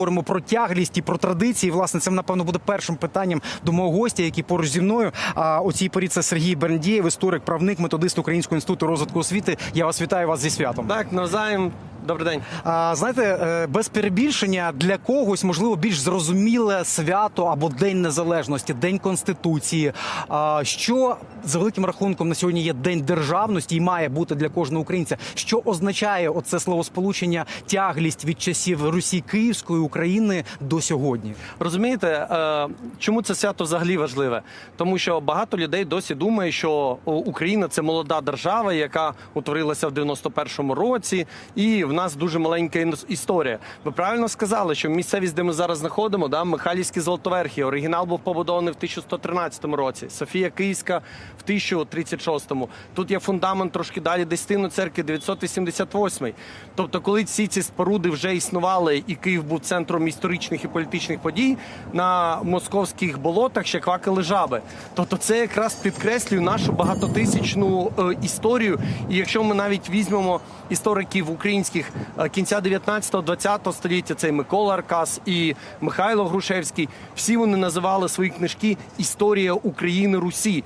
Говоримо про тяглість і про традиції. Власне, це напевно буде першим питанням до мого гостя, який поруч зі мною. А у цій порі це Сергій Берндієв, історик, правник, методист Українського інституту розвитку освіти. Я вас вітаю вас зі святом. Так, навзаєм. Добрий день. А, знаєте, е, без перебільшення для когось можливо більш зрозуміле свято або День Незалежності, День Конституції. А, що за великим рахунком на сьогодні є День державності і має бути для кожного українця. Що означає оце словосполучення тяглість від часів Русі Київської України до сьогодні? Розумієте, е, чому це свято взагалі важливе? Тому що багато людей досі думає, що Україна це молода держава, яка утворилася в 91-му році, і в нас дуже маленька історія. Ви правильно сказали, що місцевість, де ми зараз знаходимо, да, Михайлівські Золотоверхи, оригінал був побудований в 1113 році, Софія Київська в 1036. Тут є фундамент трошки далі Дестину церкви 988. Тобто, коли всі ці споруди вже існували, і Київ був центром історичних і політичних подій, на московських болотах ще квакали жаби. Тобто, це якраз підкреслює нашу багатотисячну е, історію. І якщо ми навіть візьмемо істориків українських е, кінця 19-20 століття, це і Микола Аркас і Михайло Грушевський, всі вони називали свої книжки Історія України Русі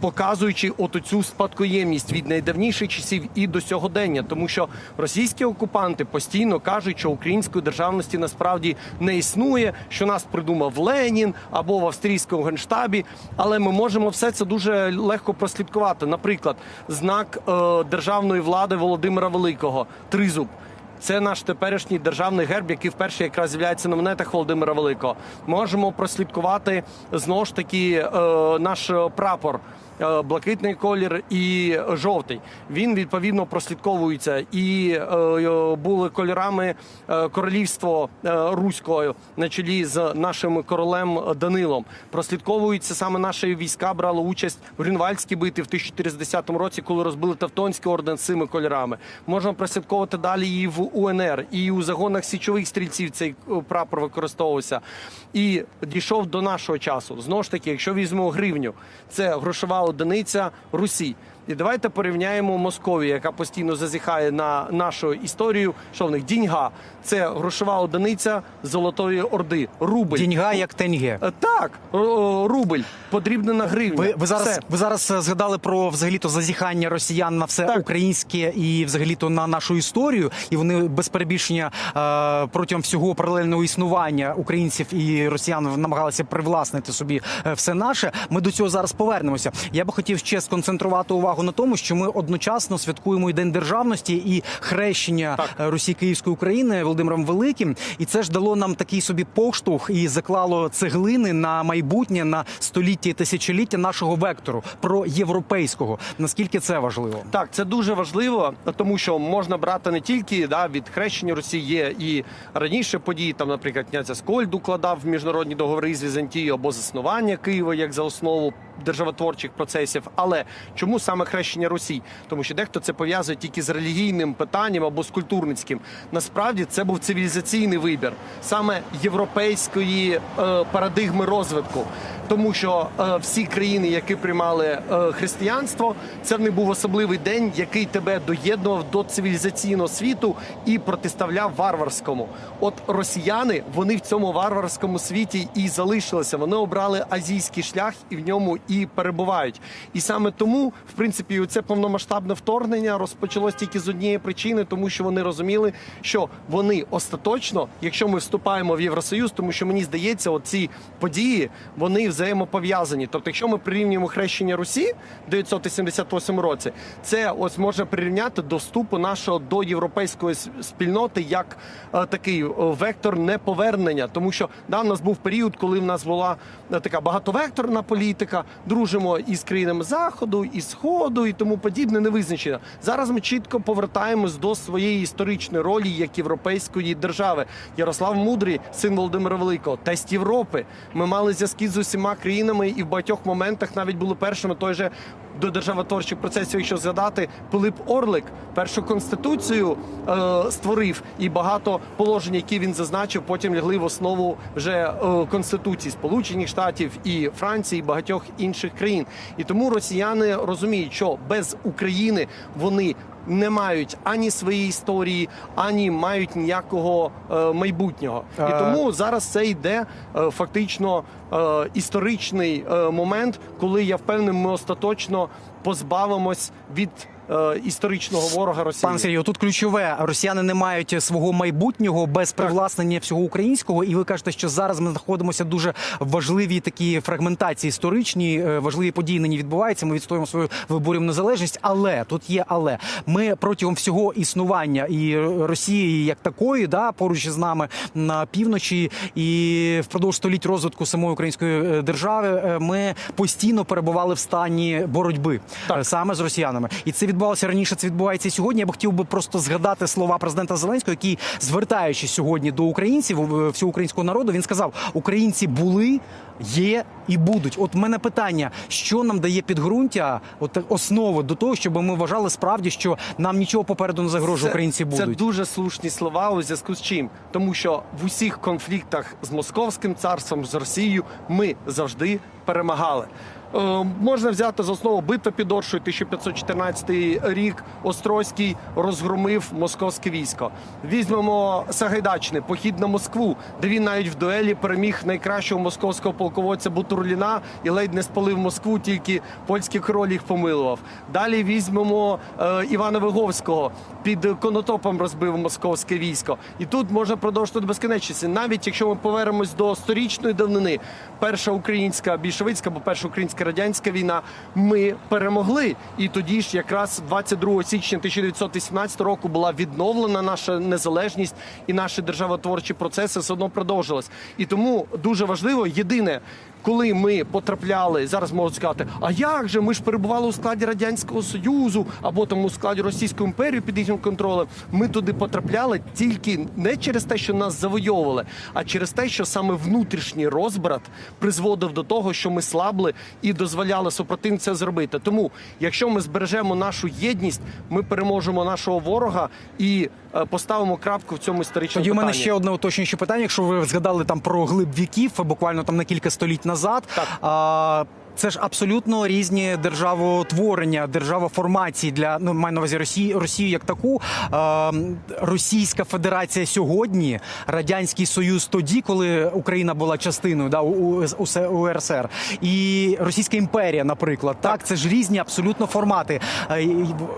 показуючи от цю спадкоємність від найдавніших часів і до сьогодення, тому що російські окупанти постійно кажуть, що української державності насправді не існує, що нас придумав Ленін або в австрійському генштабі. Але ми можемо все це дуже легко прослідкувати. Наприклад, знак е, державної влади Володимира Великого тризуб. Це наш теперішній державний герб, який вперше якраз з'являється на монетах Володимира Великого. Можемо прослідкувати знову ж таки е, наш прапор. Е, Блакитний колір і жовтий. Він відповідно прослідковується і е, е, були кольорами королівства е, руського на чолі з нашим королем Данилом. Прослідковуються саме наші війська брали участь в Грюнвальдській битві в 1410 році, коли розбили Тевтонський орден з цими кольорами. Можемо прослідковувати далі і в УНР, і у загонах січових стрільців цей прапор використовувався. І дійшов до нашого часу. Знову ж таки, якщо візьмемо гривню, це грошова одиниця Русі. І давайте порівняємо Московію, яка постійно зазіхає на нашу історію. Що в них діньга це грошова одиниця Золотої Орди. Рубль. Діньга як тенге. Е, Так, рубль подрібнена гривня. Ви, ви зараз Все. ви зараз е, згадали про взагалі то зазіхання росіян на все Так. українське і взагалі то на нашу історію, і вони без перебільшення е, протягом всього паралельного існування українців і росіян намагалися привласнити собі все наше. Ми до цього зараз повернемося. Я би хотів ще сконцентрувати увагу на тому, що ми одночасно святкуємо і День державності і хрещення Так. е, Київської України Володимиром Великим, і це ж дало нам такий собі поштовх і заклало цеглини на майбутнє на століття і тисячоліття нашого вектору про європейського. Наскільки це важливо? Так, це дуже важливо, тому що можна брати не тільки да, від хрещення Росії, є і раніше події, там, наприклад, князя Скольд укладав міжнародні договори з Візантією або заснування Києва як за основу державотворчих процесів. Але чому саме хрещення Росії? Тому що дехто це пов'язує тільки з релігійним питанням або з культурницьким. Насправді це був цивілізаційний вибір саме європейської е, парадигми розвитку. Тому що е, всі країни, які приймали е, християнство, це них був особливий день, який тебе доєднував до цивілізаційного світу і протиставляв варварському. От росіяни вони в цьому варварському світі і залишилися. Вони обрали азійський шлях і в ньому і перебувають. І саме тому, в принципі, це повномасштабне вторгнення розпочалось тільки з однієї причини, тому що вони розуміли, що вони остаточно, якщо ми вступаємо в Євросоюз, тому що мені здається, оці події вони взаємопов'язані. Тобто, якщо ми прирівнюємо хрещення Русі в 978 році, це ось можна прирівняти до вступу нашого до європейської спільноти як е, такий е, вектор неповернення. Тому що да, в нас був період, коли в нас була е, така багатовекторна політика, дружимо із країнами заходу, і сходу, і тому подібне, не визначено. Зараз ми чітко повертаємось до своєї історичної ролі як європейської держави. Ярослав Мудрий, син Володимира Великого, тесть Європи. Ми мали зв'язки з усіма країнами, і в багатьох моментах навіть були першими. Той же до державотворчих процесів, якщо згадати, Пилип Орлик першу конституцію е, створив, і багато положень, які він зазначив, потім лягли в основу вже е, конституції Сполучених Штатів і Франції, і багатьох інших країн. І тому росіяни розуміють, що без України вони. Не мають ані своєї історії, ані мають ніякого е, майбутнього, і Е, тому зараз це йде е, фактично е, історичний е, момент, коли я впевнений, ми остаточно 뭐 позбавимось від е, історичного ворога Росії. Пан Сергію, тут ключове: росіяни не мають свого майбутнього без привласнення всього українського. І ви кажете, що зараз ми знаходимося дуже важливій такі фрагментації історичні, е, важливі події нині відбуваються. Ми відстоюємо свою виборів незалежність. Але тут є, але ми протягом всього існування і Росії як такої, да, поруч із нами на півночі, і впродовж століть розвитку самої української е, держави, ми постійно перебували в стані боротьби Так. е, саме з росіянами, і це відбувалося раніше. Це відбувається і сьогодні. Я б хотів би просто згадати слова президента Зеленського, який, звертаючись сьогодні до українців, е, всього українського народу, він сказав: Українці були, є і будуть. От мене питання: що нам дає підґрунтя, от основи до того, щоб ми вважали справді, що нам нічого попереду не загрожує. Українці Це дуже слушні слова у зв'язку з чим, тому що в усіх конфліктах з московським царством з Росією ми завжди перемагали. Е, можна взяти за основу битва під Оршою 1514 рік. Острозький розгромив московське військо. Візьмемо Сагайдачний, похід на Москву, де він навіть в дуелі переміг найкращого московського полководця Бутурліна і ледь не спалив Москву, тільки польський король їх помилував. Далі візьмемо е, Івана Виговського під конотопом розбив московське військо. І тут можна продовжити до безкінечності. Навіть якщо ми повернемось до сторічної давнини, перша українська більшовицька або перша українська радянська війна, ми перемогли. І тоді ж, якраз 22 січня 1918 року, була відновлена наша незалежність і наші державотворчі процеси все одно продовжились. І тому дуже важливо єдине. Коли ми потрапляли, зараз можуть сказати, а як же ми ж перебували у складі радянського союзу або там у складі Російської імперії під їхнім контролем. Ми туди потрапляли тільки не через те, що нас завойовували, а через те, що саме внутрішній розбрат призводив до того, що ми слабли і дозволяли супротивця зробити. Тому, якщо ми збережемо нашу єдність, ми переможемо нашого ворога і е, поставимо крапку в цьому історичному Тоді у мене ще одне уточнююче питання. Якщо ви згадали там про глиб віків, буквально там на кілька століть назад. Так. А, це ж абсолютно різні державотворення, державоформації для ну маю на увазі Росії, Росію як таку. А, Російська Федерація сьогодні, радянський союз тоді, коли Україна була частиною да, у, і Російська імперія, наприклад, так, це ж різні абсолютно формати.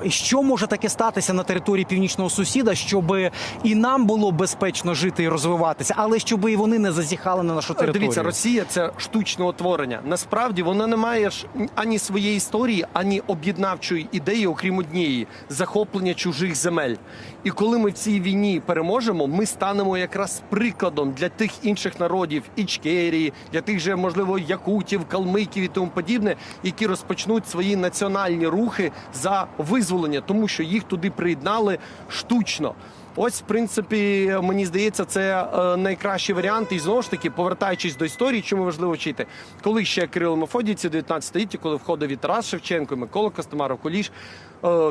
І Що може таке статися на території північного сусіда, щоб і нам було безпечно жити і розвиватися, але щоб і вони не зазіхали на нашу територію? Дивіться, Росія це штучне утворення. Насправді вона не має ані своєї історії, ані об'єднавчої ідеї, окрім однієї захоплення чужих земель. І коли ми в цій війні переможемо, ми станемо якраз прикладом для тих інших народів Ічкерії, для тих же, можливо, якутів, калмиків і тому подібне, які розпочнуть свої національні рухи за визволення, тому що їх туди приєднали штучно. Ось, в принципі, мені здається, це е, найкращий варіант. І знову ж таки, повертаючись до історії, чому важливо вчити, коли ще Кирило Мефодій, це 19 століття, коли входив і Тарас Шевченко, і Микола Костомаров, Куліш, е,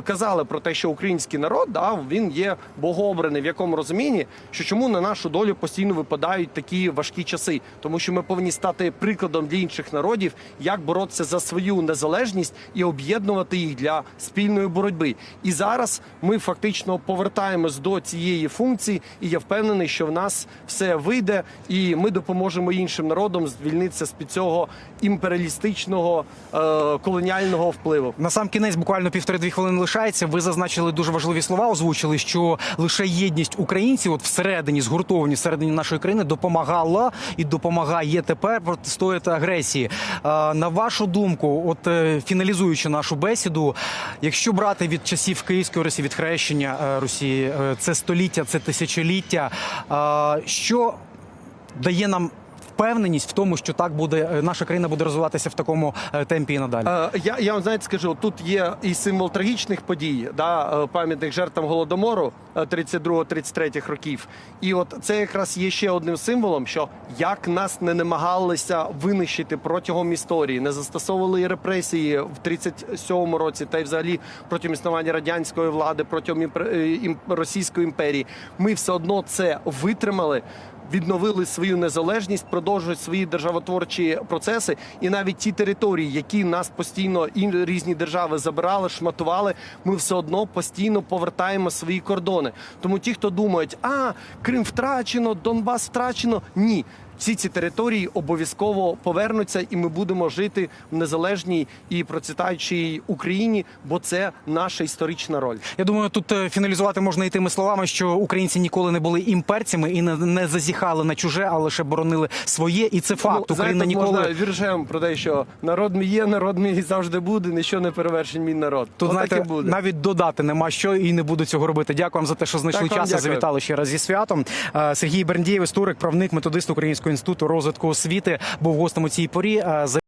казали про те, що український народ да, він є богообраний, в якому розумінні, що чому на нашу долю постійно випадають такі важкі часи, тому що ми повинні стати прикладом для інших народів, як боротися за свою незалежність і об'єднувати їх для спільної боротьби. І зараз ми фактично повертаємось до цієї функції, і я впевнений, що в нас все вийде, і ми допоможемо іншим народам звільнитися з під цього імперіалістичного е, колоніального впливу. На сам кінець буквально півтори-дві хвилини лишається. Ви зазначили дуже важливі слова, озвучили, що лише єдність українців, от всередині згуртовані всередині нашої країни, допомагала і допомагає тепер протистояти агресії. На вашу думку, от е, фіналізуючи нашу бесіду, якщо брати від часів Київської Росії, від хрещення е, Росії, е, це століття, це тисячоліття. Що дає нам впевненість в тому, що так буде е, наша країна буде розвиватися в такому е, темпі і надалі. Е, Я, я вам знаєте скажу, тут є і символ трагічних подій, да, пам'ятник жертвам голодомору е, 32-33 років. І от це якраз є ще одним символом, що як нас не намагалися винищити протягом історії, не застосовували і репресії в 37-му році, та й взагалі протягом існування радянської влади, протягом імпер- е, ім- Російської імперії. Ми все одно це витримали. Відновили свою незалежність, продовжують свої державотворчі процеси, і навіть ті території, які нас постійно і різні держави забирали, шматували, ми все одно постійно повертаємо свої кордони. Тому ті, хто думають, а Крим втрачено, Донбас втрачено, ні. Всі ці території обов'язково повернуться, і ми будемо жити в незалежній і процвітаючій Україні, бо це наша історична роль. Я думаю, тут е, фіналізувати можна і тими словами, що українці ніколи не були імперцями і не, зазіхали на чуже, а лише боронили своє. І це факт. Ну, Україна знаєте, ніколи віршем про те, що народ мій є, народ мій завжди буде, ніщо не перевершень мій народ. Тут знаєте, буде. навіть додати нема що і не буду цього робити. Дякую вам за те, що знайшли Так час і завітали ще раз зі святом. Е, Сергій Берндієв, історик, правник, методист Українського інституту розвитку освіти, був гостем у цій порі.